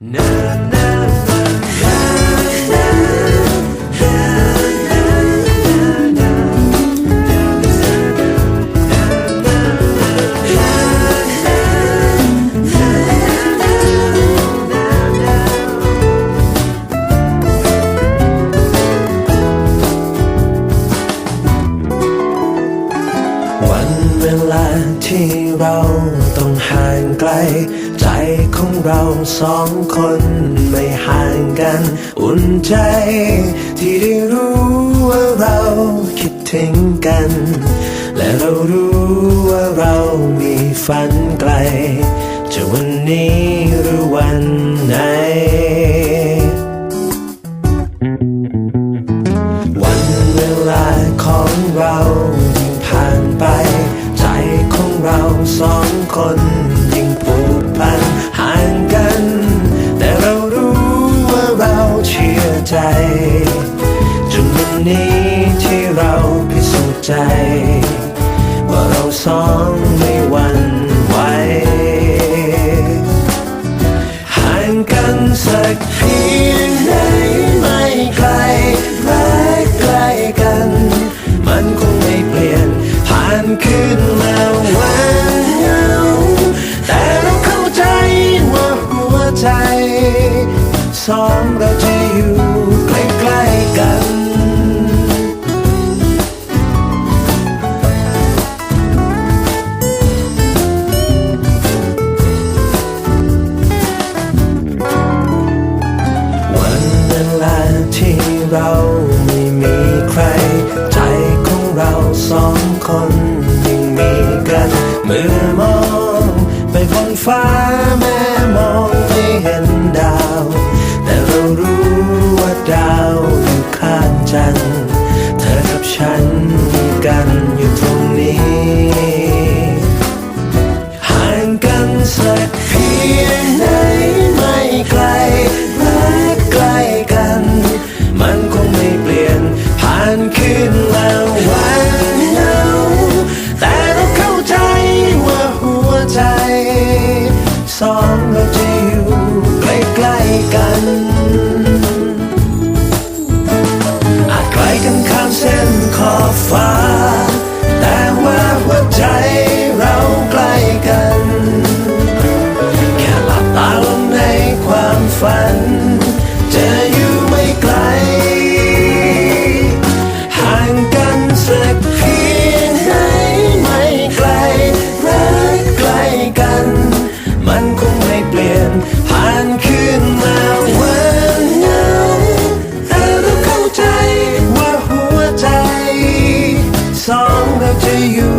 วัน เวลาที่เราต้องห่างไกล ใจของเราสองคนไม่ห่างกัน อุ่นใจที่ได้รู้ว่าเราคิดถึงกัน และเรารู้ว่าเรามีฝันไกลจะวันนี้หรือวัน ใจ ว่าเราสองไม่หวันไหวห่างกันสักเพียงไหนไม่ไกลรักใกล้กัน มันคงไม่เปลี่ยน ผ่านคืนและวันเงาแต่เราเข้าใจว่าหัวใจ สองเราจะอยู่ สองคนยังมีกันมือมองไปบนฟ้าแม้มองไม่เห็นดาว แต่เรารู้ว่าดาวอยู่ข้างจันทร์เธอกับฉันมีกัน เ